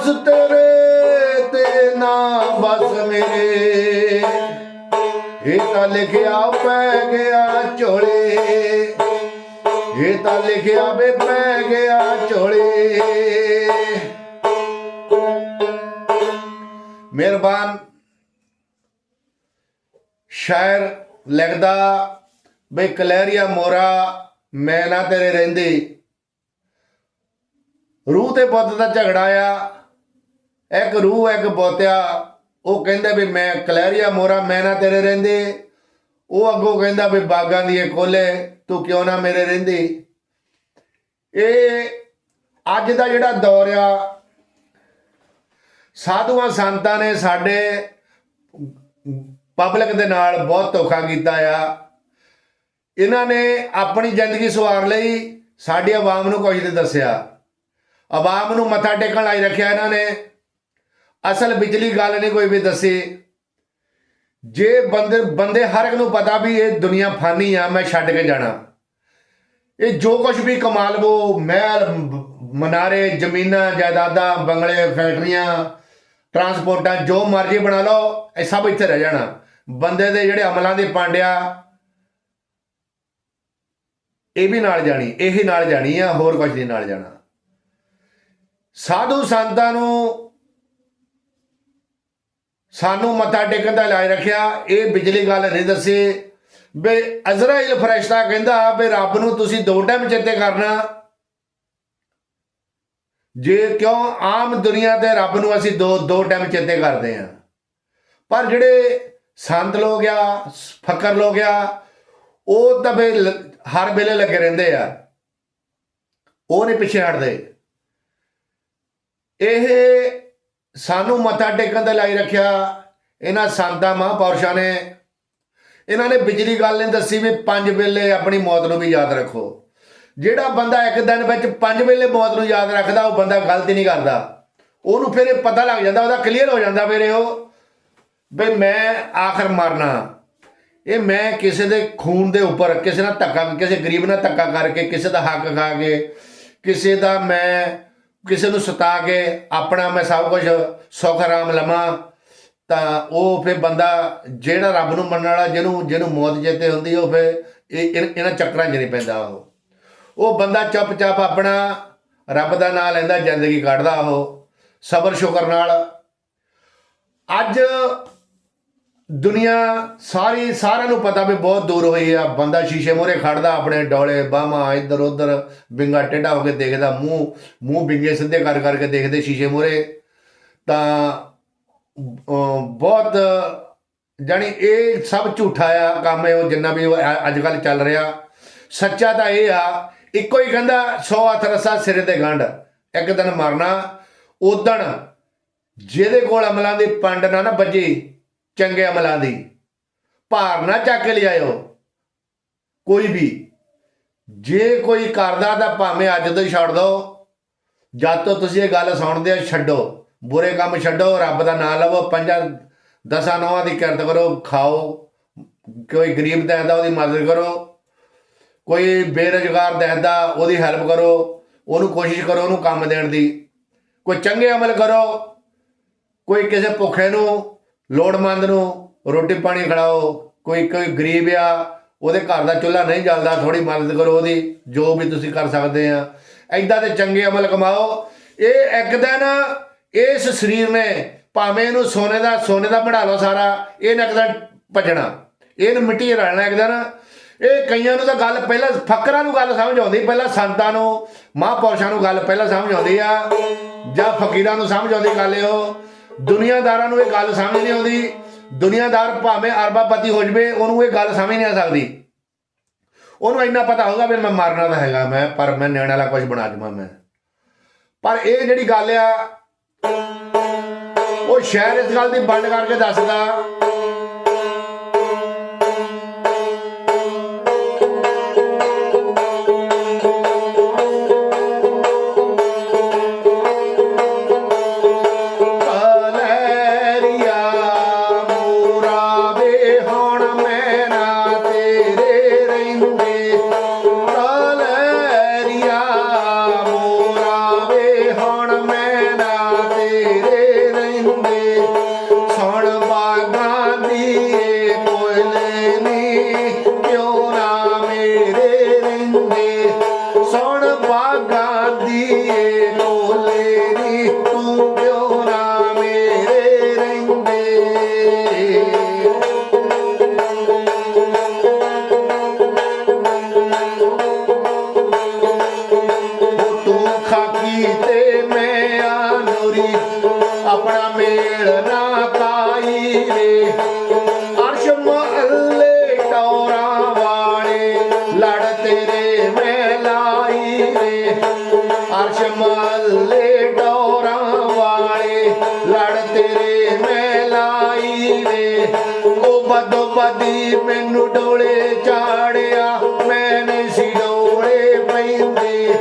ਬਸ ਤੇਰੇ ਤੇ ਨਾ ਬਸ ਮੇਰੇ। ਇਹ ਤਾਂ ਲਿਖਿਆ ਪੈ ਗਿਆ ਝੋਲੇ। ਇਹ ਤਾਂ ਲਿਖਿਆ ਵੇ ਪੈ ਗਿਆ ਝੋਲੇ। ਮਿਹਰਬਾਨ। ਸ਼ਾਇਰ ਲਿਖਦਾ ਬਈ ਕਲੈਰੀਆ ਮੋਰਾ, ਮੈਂ ਨਾ ਤੇਰੇ ਰਹਿੰਦੇ। ਰੂਹ ਤੇ ਬੁੱਧ ਦਾ ਝਗੜਾ ਆ। ਇੱਕ ਰੂਹ, ਇੱਕ ਬੋਤਿਆ ਉਹ ਕਹਿੰਦਾ ਵੀ ਮੈਂ ਕਲੈਰੀਆ ਮੋਰਾ, ਮੈਂ ਨਾ ਤੇਰੇ ਰਹਿੰਦੇ। ਉਹ ਅੱਗੋਂ ਕਹਿੰਦਾ ਵੀ ਬਾਗਾਂ ਦੀ ਇਹ ਖੋਲੇ, ਤੂੰ ਕਿਉਂ ਨਾ ਮੇਰੇ ਰਹਿੰਦੀ? ਇਹ ਅੱਜ ਦਾ ਜਿਹੜਾ ਦੌਰ ਆ, ਸਾਧੂਆਂ ਸੰਤਾਂ ਨੇ ਸਾਡੇ ਪਬਲਿਕ ਦੇ ਨਾਲ ਬਹੁਤ ਧੋਖਾ ਕੀਤਾ ਆ। ਇਹਨਾਂ ਨੇ ਆਪਣੀ ਜ਼ਿੰਦਗੀ ਸਵਾਰ ਲਈ ਸਾਡੀ ਆਵਾਮ ਨੂੰ ਕੁਝ ਨਹੀਂ ਦੱਸਿਆ। ਆਵਾਮ ਨੂੰ ਮੱਥਾ ਟੇਕਣ ਲਈ ਰੱਖਿਆ ਇਹਨਾਂ ਨੇ। ਅਸਲ ਵਿਚਲੀ ਗੱਲ ਨਹੀਂ ਕੋਈ ਵੀ ਦੱਸੀ। ਜੇ ਬੰਦੇ ਬੰਦੇ ਹਰ ਇੱਕ ਨੂੰ ਪਤਾ ਵੀ ਇਹ ਦੁਨੀਆ ਫਾਨੀ ਆ, ਮੈਂ ਛੱਡ ਕੇ ਜਾਣਾ। ਇਹ ਜੋ ਕੁਝ ਵੀ ਕਮਾ ਲਵੋ ਮਹਿਲ, ਮਨਾਰੇ, ਜ਼ਮੀਨਾਂ, ਜਾਇਦਾਦਾਂ, ਬੰਗਲੇ, ਫੈਕਟਰੀਆਂ, ਟਰਾਂਸਪੋਰਟਾਂ, ਜੋ ਮਰਜ਼ੀ ਬਣਾ ਲਓ, ਇਹ ਸਭ ਇੱਥੇ ਰਹਿ ਜਾਣਾ। ਬੰਦੇ ਦੇ ਜਿਹੜੇ ਅਮਲਾਂ ਦੇ ਪਾਂਡਿਆ, ਇਹ ਵੀ ਨਾਲ ਜਾਣੀ, ਇਹ ਨਾਲ ਜਾਣੀ ਆ, ਹੋਰ ਕੁਝ ਨਹੀਂ ਨਾਲ ਜਾਣਾ। ਸਾਧੂ ਸੰਤਾਂ ਨੂੰ ਸਾਨੂੰ ਮੱਥਾ ਟੇਕਣ ਦਾ ਇਲਾਜ ਰੱਖਿਆ। ਇਹ ਬਿਜਲੀ ਗੱਲ ਨਹੀਂ ਦੱਸੀ। ਬੇ ਅਜ਼ਰਾਈਲ ਫਰਿਸ਼ਤਾ ਕਹਿੰਦਾ ਬੇ ਰੱਬ ਨੂੰ ਤੁਸੀਂ ਦੋ ਟਾਈਮ ਚੇਤੇ ਕਰਨਾ। ਜੇ ਕਿਉਂ ਆਮ ਦੁਨੀਆ ਦੇ ਰੱਬ ਨੂੰ ਅਸੀਂ ਦੋ ਦੋ ਟਾਈਮ ਚੇਤੇ ਕਰਦੇ ਆ ਪਰ ਜਿਹੜੇ ਸੰਤ ਲੋਕ ਆ, ਫਕਰ ਲੋਕ ਆ, ਉਹ ਤਾਂ ਬੇ ਹਰ ਵੇਲੇ ਲੱਗੇ ਰਹਿੰਦੇ ਆ। ਉਹ ਨਹੀਂ ਪਿੱਛੇ ਹਟਦੇ। ਇਹ ਸਾਨੂੰ ਮੱਥਾ ਟੇਕਣ ਦੇ ਲਈ ਰੱਖਿਆ ਇਹਨਾਂ ਸੰਤਾਂ ਮਹਾਂਪੁਰਸ਼ਾਂ ਨੇ। ਇਹਨਾਂ ਨੇ ਬਿਜਲੀ ਗੱਲ ਨਹੀਂ ਦੱਸੀ ਵੀ ਪੰਜ ਵੇਲੇ ਆਪਣੀ ਮੌਤ ਨੂੰ ਵੀ ਯਾਦ ਰੱਖੋ। ਜਿਹੜਾ ਬੰਦਾ ਇੱਕ ਦਿਨ ਵਿੱਚ ਪੰਜ ਵੇਲੇ ਮੌਤ ਨੂੰ ਯਾਦ ਰੱਖਦਾ, ਉਹ ਬੰਦਾ ਗਲਤ ਨਹੀਂ ਕਰਦਾ। ਉਹਨੂੰ ਫਿਰ ਇਹ ਪਤਾ ਲੱਗ ਜਾਂਦਾ, ਉਹਦਾ ਕਲੀਅਰ ਹੋ ਜਾਂਦਾ ਫਿਰ ਉਹ। ਵੀ ਮੈਂ ਆਖਰ ਮਰਨਾ। ਇਹ ਮੈਂ ਕਿਸੇ ਦੇ ਖੂਨ ਦੇ ਉੱਪਰ, ਕਿਸੇ ਨਾਲ ਧੱਕਾ, ਕਿਸੇ ਗਰੀਬ ਨਾਲ ਧੱਕਾ ਕਰਕੇ, ਕਿਸੇ ਦਾ ਹੱਕ ਖਾ ਕੇ, ਕਿਸੇ ਦਾ ਮੈਂ ਕਿਸੇ ਨੂੰ ਸਤਾ ਕੇ ਆਪਣਾ ਮੈਂ ਸਭ ਕੁਝ ਸੁੱਖ ਆਰਾਮ ਲਵਾਂ, ਤਾਂ ਉਹ ਫਿਰ ਬੰਦਾ ਜਿਹੜਾ ਰੱਬ ਨੂੰ ਮੰਨਣ ਵਾਲਾ, ਜਿਹਨੂੰ ਜਿਹਨੂੰ ਮੌਤ ਚੇਤੇ ਹੁੰਦੀ, ਉਹ ਫਿਰ ਇਹ ਇਹਨਾਂ ਚੱਕਰਾਂ 'ਚ ਨਹੀਂ ਪੈਂਦਾ ਉਹ। ਉਹ ਬੰਦਾ ਚੁੱਪਚਾਪ ਆਪਣਾ ਰੱਬ ਦਾ ਨਾਮ ਲੈਂਦਾ, ਜ਼ਿੰਦਗੀ ਕੱਢਦਾ ਉਹ ਸਬਰ ਸ਼ੁਕਰ ਨਾਲ। ਅੱਜ ਦੁਨੀਆ ਸਾਰੀ ਸਾਰਿਆਂ ਨੂੰ ਪਤਾ ਵੀ ਬਹੁਤ ਦੂਰ ਹੋਈ ਆ। ਬੰਦਾ ਸ਼ੀਸ਼ੇ ਮੂਹਰੇ ਖੜਦਾ, ਆਪਣੇ ਡੋਲੇ ਬਾਹਾਂ ਇੱਧਰ ਉੱਧਰ, ਬਿੰਗਾ ਟੇਢਾ ਹੋ ਕੇ ਦੇਖਦਾ, ਮੂੰਹ ਮੂੰਹ ਬਿੰਗੇ ਸਿੱਧੇ ਕਰ ਕਰਕੇ ਦੇਖਦੇ ਸ਼ੀਸ਼ੇ ਮੂਹਰੇ। ਤਾਂ ਬਹੁਤ, ਜਾਣੀ ਇਹ ਸਭ ਝੂਠਾ ਆ ਕੰਮ ਹੈ, ਉਹ ਜਿੰਨਾ ਵੀ ਅੱਜ ਕੱਲ ਚੱਲ ਰਿਹਾ। ਸੱਚਾ ਤਾਂ ਇਹ ਆ, ਇੱਕੋ ਹੀ ਕਹਿੰਦਾ 100 ਹੱਥ ਰਸਾ ਸਿਰੇ ਤੇ ਗੰਢ, ਇੱਕ ਦਿਨ ਮਰਨਾ, ਉਦਣ ਜਿਹਦੇ ਕੋਲ ਅਮਲਾਂ ਦੀ ਪੰਡ ਨਾ ਨਾ ਵੱਜੀ ਚੰਗੇ ਅਮਲਾਂ ਦੀ। ਭਾਰ ਨਾ ਚੱਕ ਕੇ ਲਿਆਇਓ। ਕੋਈ ਵੀ। ਜੇ ਕੋਈ ਕਰਦਾ ਤਾਂ ਭਾਵੇਂ ਅੱਜ ਤੋਂ ਹੀ ਛੱਡ ਦੋ। ਜਦ ਤੋਂ ਤੁਸੀਂ ਇਹ ਗੱਲ ਸੁਣਦੇ ਹੋ, ਛੱਡੋ। ਬੁਰੇ ਕੰਮ ਛੱਡੋ, ਰੱਬ ਦਾ ਨਾਮ ਲਵੋ। ਪੰਜਾਂ, ਦਸਾਂ ਨੌਆਂ ਦੀ ਕਿਰਤ ਕਰੋ, ਖਾਓ। ਕੋਈ ਗਰੀਬ ਦਹਿਦਾ ਉਹਦੀ ਮਦਦ ਕਰੋ। ਕੋਈ ਬੇਰੁਜ਼ਗਾਰ ਦਹਿਦਾ ਉਹਦੀ ਹੈਲਪ ਕਰੋ। ਉਹਨੂੰ ਕੋਸ਼ਿਸ਼ ਕਰੋ, ਉਹਨੂੰ ਕੰਮ ਦੇਣ ਦੀ। ਕੋਈ ਚੰਗੇ ਅਮਲ ਕਰੋ। ਕੋਈ ਕਿਸੇ ਭੁੱਖੇ ਨੂੰ ਲੋੜਵੰਦ ਨੂੰ ਰੋਟੀ ਪਾਣੀ ਖਿਲਾਓ, ਕੋਈ ਕੋਈ ਗਰੀਬ ਆ, ਉਹਦੇ ਘਰ ਦਾ ਚੁੱਲ੍ਹਾ ਨਹੀਂ ਜਲਦਾ ਥੋੜੀ ਮਦਦ ਕਰੋ ਉਹਦੀ, ਜੋ ਵੀ ਤੁਸੀਂ ਕਰ ਸਕਦੇ ਆ। ਐਦਾਂ ਦੇ ਚੰਗੇ ਅਮਲ ਕਮਾਓ। ਇਹ ਇੱਕ ਦਿਨ ਇਸ ਸਰੀਰ ਨੇ ਭਾਵੇਂ ਇਹਨੂੰ ਸੋਨੇ ਦਾ ਸੋਨੇ ਦਾ ਬਣਾ ਲਓ ਸਾਰਾ, ਇਹ ਨਾ ਇੱਕ ਦਿਨ ਭੱਜਣਾ। ਇਹਨੂੰ ਮਿੱਟੀ 'ਚ ਰਲਣਾ ਇੱਕ ਦਿਨ। ਇਹ ਕਈਆਂ ਨੂੰ ਤਾਂ ਗੱਲ ਪਹਿਲਾਂ ਫਕਰਾਂ ਨੂੰ ਗੱਲ ਸਮਝ ਆਉਂਦੀ, ਪਹਿਲਾਂ ਸੰਤਾਂ ਨੂੰ, ਮਹਾਂਪੁਰਸ਼ਾਂ ਨੂੰ ਗੱਲ ਪਹਿਲਾਂ ਸਮਝ ਆਉਂਦੀ ਆ, ਜਾਂ ਫਕੀਰਾਂ ਨੂੰ ਸਮਝ ਆਉਂਦੀ ਗੱਲ ਇਹੋ। ਦੁਨੀਆਦਾਰਾਂ ਨੂੰ ਇਹ ਗੱਲ ਸਮਝ ਨਹੀਂ ਆਉਂਦੀ। ਦੁਨੀਆਦਾਰ ਭਾਵੇਂ ਅਰਬਾਪਤੀ ਹੋ ਜਵੇ, ਉਹਨੂੰ ਇਹ ਗੱਲ ਸਮਝ ਨਹੀਂ ਆ ਸਕਦੀ। ਉਹਨੂੰ ਇੰਨਾ ਪਤਾ ਹੋਊਗਾ ਵੀ ਮੈਂ ਮਰਨਾ ਤਾਂ ਹੈਗਾ ਮੈਂ, ਪਰ ਮੈਂ ਨਿਆਣਾ ਵਾਲਾ ਕੁਝ ਬਣਾ ਦਵਾਂ ਮੈਂ। ਪਰ ਇਹ ਜਿਹੜੀ ਗੱਲ ਆ, ਉਹ ਸ਼ਹਿਰ ਇਸ ਗੱਲ ਦੀ ਵੰਡ ਕਰਕੇ ਦੱਸਦਾ ਮੈਨੂੰ ਡੋਲੇ ਚਾੜਿਆ ਮੈਨੇ ਸੀ ਡੋਲੇ ਪੈਂਦੇ।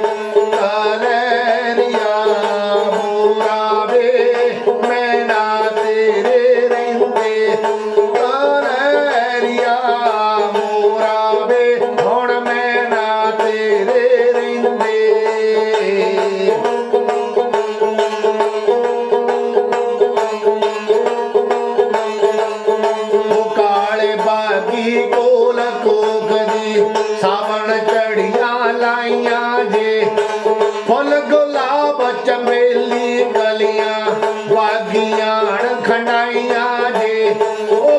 ও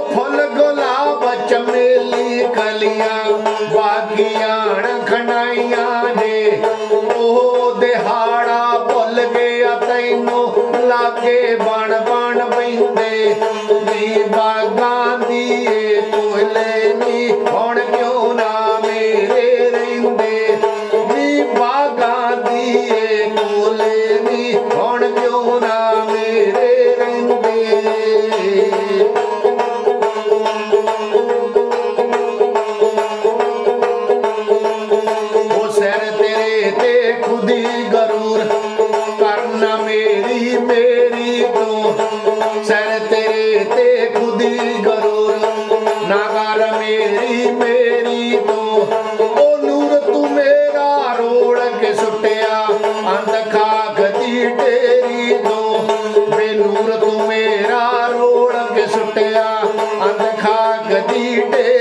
سٺا اڌ کان گدي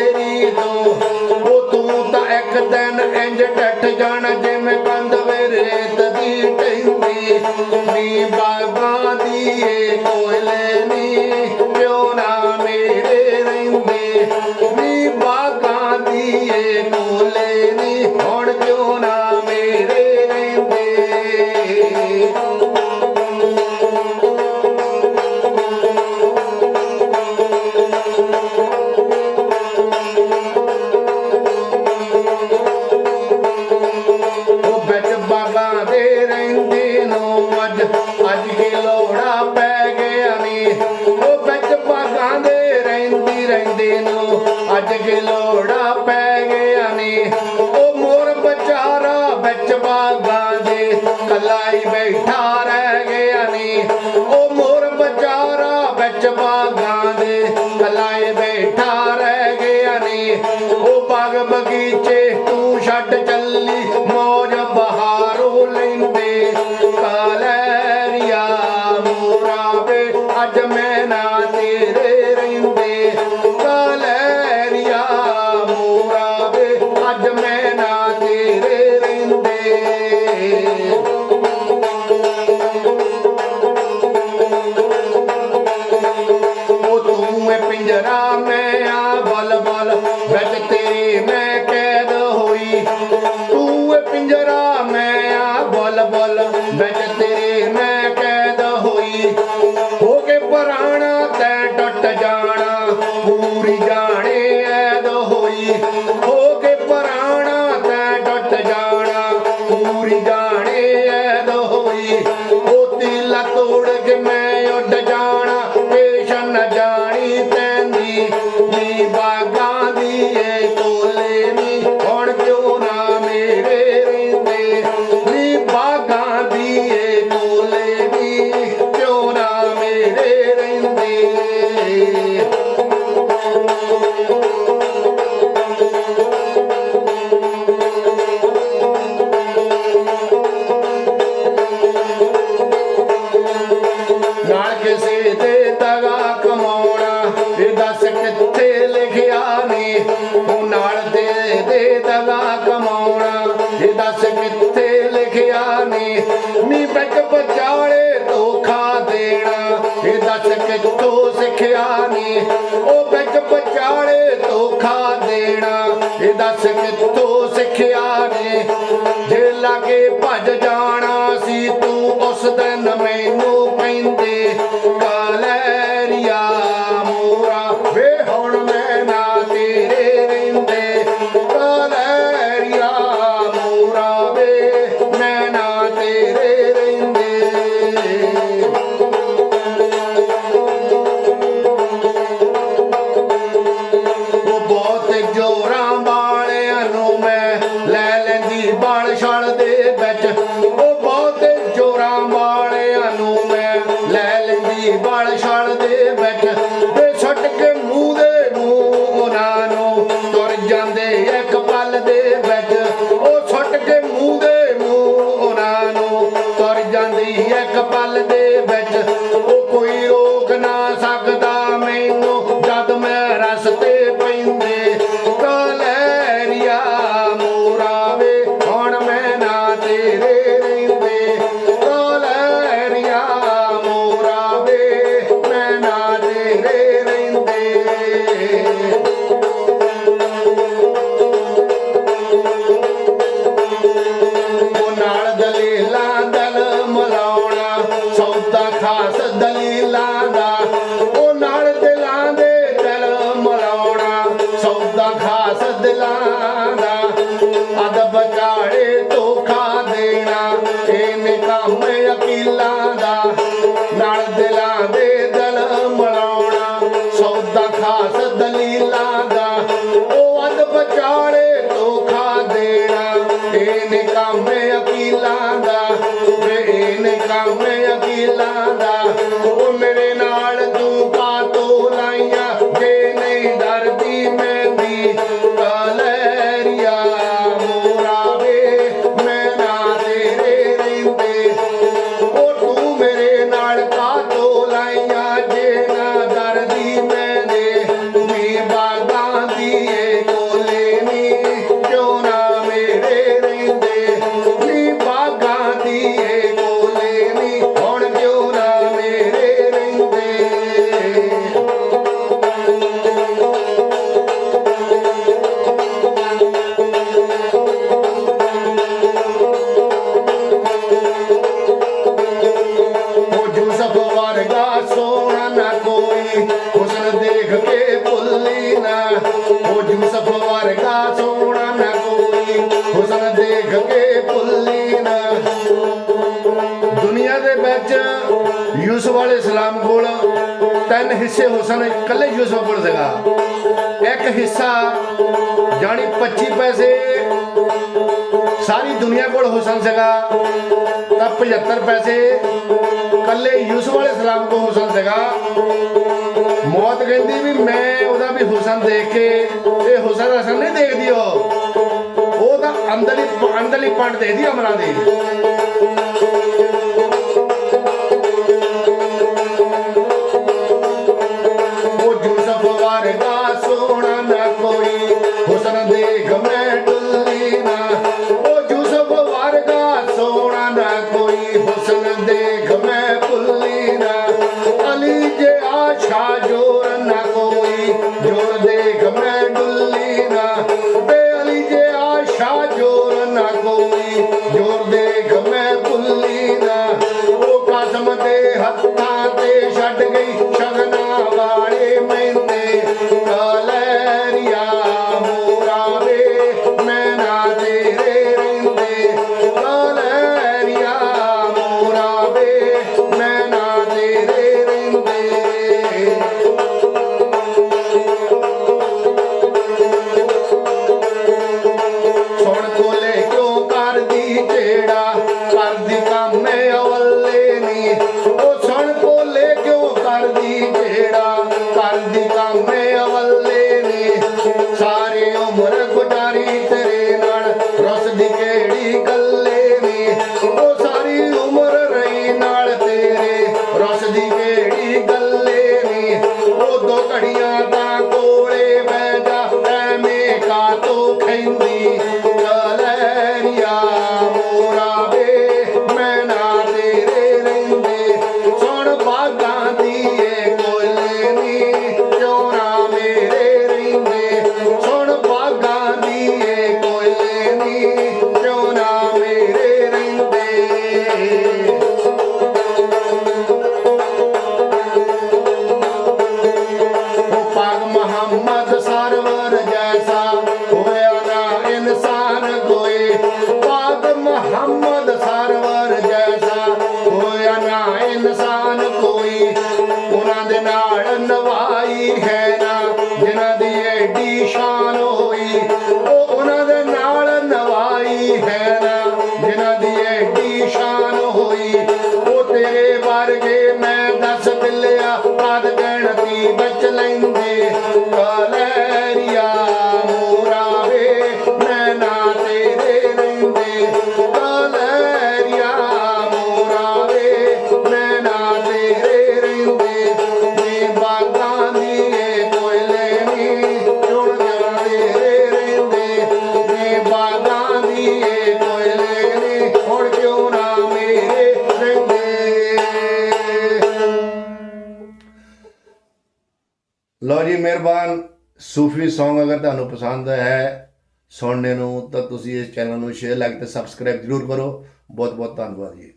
ਬਾਗ ਬਗੀਚੇ ਤੂੰ ਛੱਡ ਚੱਲੀ ਮੋਜ ਬਹਾਰੋਂ ਲੈਂਦੇ। ਕਾਲਰੀਆ ਮੋਰਾ ਵੇ ਅੱਜ ਮੈਂ ਨਾ पिंजरा ਨਾਨਕ ਕਿਤੋਂ ਸਿੱਖਿਆ ਨੇ। ਉਹ ਬਿਗ ਪਚਾਲੇ ਧੋਖਾ ਦੇਣਾ। ਇਹ ਦੱਸ ਕਿਤੋਂ ਸਿੱਖਿਆ graça te. بدلانا ادب چاڙهي تو کا ديرا هن کان اپيل ਹਿੱਸੇ ਹੋ ਸਨ ਇਕੱਲੇ ਯੂਸਫ ਬਣ ਸਕਾ ਇੱਕ ਹਿੱਸਾ ਜਾਨੀ 25 ਪੈਸੇ ਸਾਰੀ ਦੁਨੀਆ ਕੋਲ ਹੋ ਸਨ ਸਕਾ ਤਾਂ 75 ਪੈਸੇ ਇਕੱਲੇ ਯੂਸਫ ਵਾਲੇ ਸਲਾਮ ਕੋ ਹੋ ਸਨ ਸਕਾ ਮੌਤ ਕਹਿੰਦੀ ਵੀ ਮੈਂ ਉਹਦਾ ਵੀ ਹੁਸਨ ਦੇਖ ਕੇ, ਇਹ ਹੁਸਨ ਅਸਰ ਨਹੀਂ ਦੇਖਦੀ ਉਹ। ਉਹ ਤਾਂ ਅੰਦਰਲੀ ਅੰਦਰਲੀ ਪੰਡ ਦੇਖਦੀ ਅਮਰਾਂ ਦੇ। আশা বলে পাগ মোহাম্মদ ਮਿਹਰਬਾਨ। ਸੂਫੀ Song ਅਗਰ ਤੁਹਾਨੂੰ ਪਸੰਦ ਹੈ ਸੁਣਨੇ ਨੂੰ, ਤਾਂ ਤੁਸੀਂ ਇਸ ਚੈਨਲ ਨੂੰ ਸ਼ੇਅਰ ਲਾਈਕ ਤੇ ਸਬਸਕ੍ਰਾਈਬ ਜ਼ਰੂਰ ਕਰੋ। ਬਹੁਤ ਬਹੁਤ ਧੰਨਵਾਦ ਜੀ।